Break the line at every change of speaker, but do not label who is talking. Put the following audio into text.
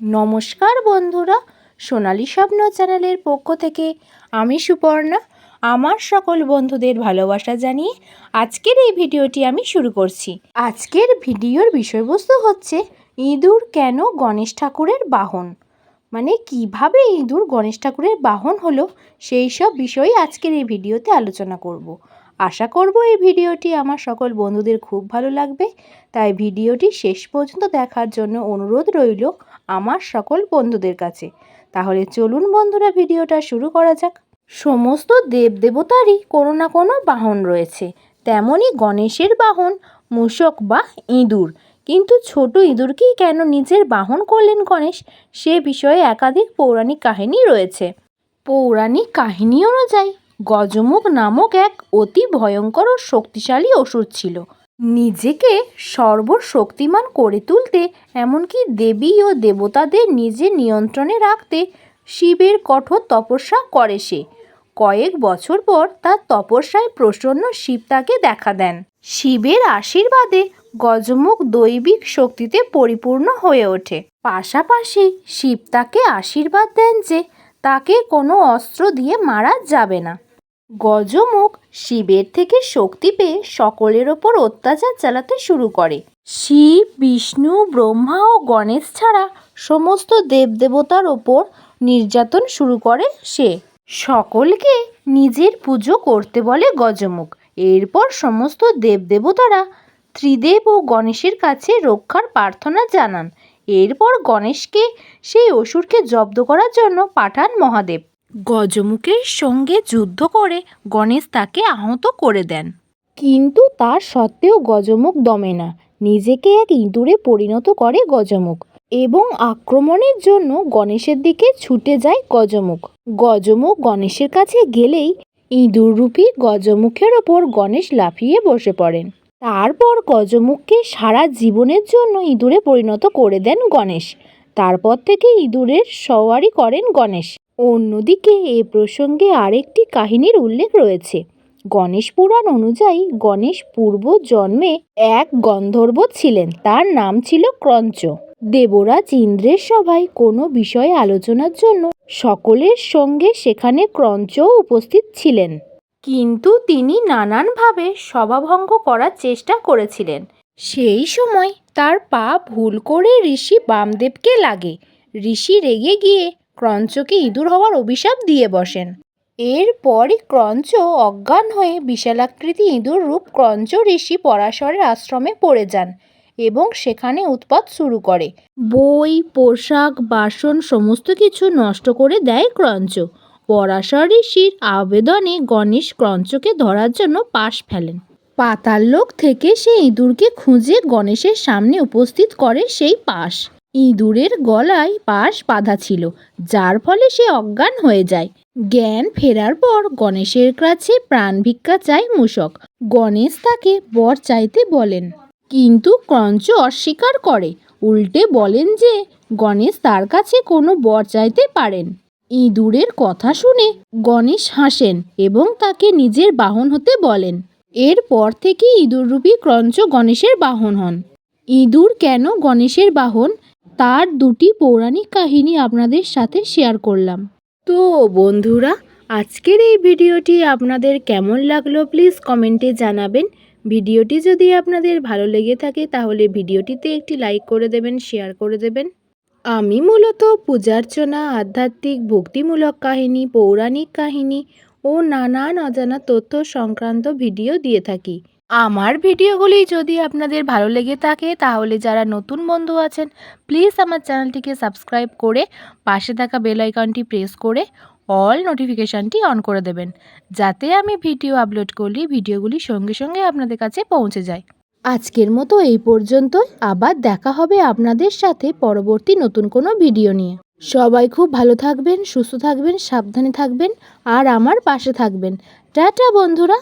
নমস্কার বন্ধুরা, সোনালি স্বপ্ন চ্যানেলের পক্ষ থেকে আমি সুপর্ণা, আমার সকল বন্ধুদের ভালোবাসা জানিয়ে আজকের এই ভিডিওটি আমি শুরু করছি। আজকের ভিডিওর বিষয়বস্তু হচ্ছে ইঁদুর কেন গণেশ ঠাকুরের বাহন? মানে কীভাবে ইঁদুর গণেশ ঠাকুরের বাহন হলো সেই সব বিষয়ে আজকের এই ভিডিওতে আলোচনা করব। আশা করব এই ভিডিওটি আমার সকল বন্ধুদের খুব ভালো লাগবে। তাই ভিডিওটি শেষ পর্যন্ত দেখার জন্য অনুরোধ রইল আমার সকল বন্ধুদের কাছে। তাহলে চলুন বন্ধুরা, ভিডিওটা শুরু করা যাক। সমস্ত দেবদেবতারই কোনো না কোনো বাহন রয়েছে। তেমনই গণেশের বাহন, মূষক বা ইঁদুর। কিন্তু ছোট ইঁদুরকেই কেন নিজের বাহন করলেন গণেশ? সে বিষয়ে একাধিক পৌরাণিক কাহিনী রয়েছে। পৌরাণিক কাহিনী অনুযায়ী গজমুখ নামক এক অতি ভয়ঙ্কর ও শক্তিশালী অসুর ছিল। নিজেকে সর্বশক্তিমান করে তুলতে, এমনকি দেবী ও দেবতাদের নিজের নিয়ন্ত্রণে রাখতে শিবের কঠোর তপস্যা করে সে। কয়েক বছর পর তার তপস্যায় প্রসন্ন শিব তাকে দেখা দেন। শিবের আশীর্বাদে গজমুখ দৈবিক শক্তিতে পরিপূর্ণ হয়ে ওঠে। পাশাপাশি শিব তাকে আশীর্বাদ দেন যে তাকে কোনো অস্ত্র দিয়ে মারা যাবে না। গজমুখ শিবের থেকে শক্তি পেয়ে সকলের ওপর অত্যাচার চালাতে শুরু করে। শিব, বিষ্ণু, ব্রহ্মা ও গণেশ ছাড়া সমস্ত দেবদেবতার ওপর নির্যাতন শুরু করে সে। সকলকে নিজের পুজো করতে বলে গজমুখ। এরপর সমস্ত দেবদেবতারা ত্রিদেব ও গণেশের কাছে রক্ষার প্রার্থনা জানান। এরপর গণেশকে সেই অসুরকে জব্দ করার জন্য পাঠান মহাদেব। গজমুখের সঙ্গে যুদ্ধ করে গণেশ তাকে আহত করে দেন। কিন্তু তার সত্ত্বেও গজমুখ দমে না। নিজেকে এক ইঁদুরে পরিণত করে গজমুখ এবং আক্রমণের জন্য গণেশের দিকে ছুটে যায় গজমুখ। গজমুখ গণেশের কাছে গেলেই ইঁদুররূপী গজমুখের ওপর গণেশ লাফিয়ে বসে পড়েন। তারপর গজমুখকে সারা জীবনের জন্য ইঁদুরে পরিণত করে দেন গণেশ। তারপর থেকে ইঁদুরের সওয়ারি করেন গণেশ। অন্যদিকে এ প্রসঙ্গে আরেকটি কাহিনীর উল্লেখ রয়েছে। গণেশ পুরাণ অনুযায়ী গণেশ পূর্ব জন্মে এক গন্ধর্ব ছিলেন। তার নাম ছিল ক্রঞ্চ। দেবরাজ ইন্দ্রের সভায় কোনো বিষয়ে আলোচনার জন্য সকলের সঙ্গে সেখানে ক্রঞ্চও উপস্থিত ছিলেন। কিন্তু তিনি নানানভাবে সভাভঙ্গ করার চেষ্টা করেছিলেন। সেই সময় তার পা ভুল করে ঋষি বামদেবকে লাগে। ঋষি রেগে গিয়ে ক্রঞ্চকে ইঁদুর হওয়ার অভিশাপ দিয়ে বসেন। এরপরই ক্রঞ্চ অজ্ঞান হয়ে বিশালাকৃতি ইঁদুর রূপ ক্রঞ্চ ঋষি পরাশরের আশ্রমে পড়ে যান এবং সেখানে উৎপাত শুরু করে। বই, পোশাক, বাসন সমস্ত কিছু নষ্ট করে দেয় ক্রঞ্চ। পরাশর ঋষির আবেদনে গণেশ ক্রঞ্চকে ধরার জন্য পাশ ফেলেন। পাতাল লোক থেকে সে ইঁদুরকে খুঁজে গণেশের সামনে উপস্থিত করে সেই পাশ। ইঁদুরের গলায় পাশ বাঁধা ছিল, যার ফলে সে অজ্ঞান হয়ে যায়। জ্ঞান ফেরার পর গণেশের কাছে প্রাণ ভিক্ষা চায় মূষক। গণেশ তাকে বর চাইতে বলেন, কিন্তু ক্রঞ্চ অস্বীকার করে। উল্টে বলেন যে, গণেশ তার কাছে কোনো বর চাইতে পারেন। ইঁদুরের কথা শুনে গণেশ হাসেন এবং তাকে নিজের বাহন হতে বলেন। এরপর থেকে ইঁদুররূপী ক্রঞ্চ গণেশের বাহন হন। ইঁদুর কেন গণেশের বাহন? তার দুটি পৌরাণিক কাহিনী আপনাদের সাথে শেয়ার করলাম। তো বন্ধুরা, আজকের এই ভিডিওটি আপনাদের কেমন লাগল প্লিজ কমেন্টে জানাবেন। ভিডিওটি যদি আপনাদের ভালো লেগে থাকে তাহলে ভিডিওটিতে একটি লাইক করে দেবেন, শেয়ার করে দেবেন। আমি মূলত পূজার্চনা, আধ্যাত্মিক, ভক্তিমূলক কাহিনী, পৌরাণিক কাহিনী ও নানান অজানা তথ্য সংক্রান্ত ভিডিও দিয়ে থাকি। আমার ভিডিওগুলি যদি আপনাদের ভালো লেগে থাকে, তাহলে যারা নতুন বন্ধু আছেন প্লিজ আমার চ্যানেলটিকে সাবস্ক্রাইব করে পাশে থাকা বেল আইকনটি প্রেস করে অল নোটিফিকেশানটি অন করে দেবেন, যাতে আমি ভিডিও আপলোড করলে ভিডিওগুলি সঙ্গে সঙ্গে আপনাদের কাছে পৌঁছে যায়। আজকের মতো এই পর্যন্ত আবার দেখা হবে আপনাদের সাথে পরবর্তী নতুন কোনো ভিডিও নিয়ে। সবাই খুব ভালো থাকবেন, সুস্থ থাকবেন, সাবধানে থাকবেন, আর আমার পাশে থাকবেন। টাটা বন্ধুরা!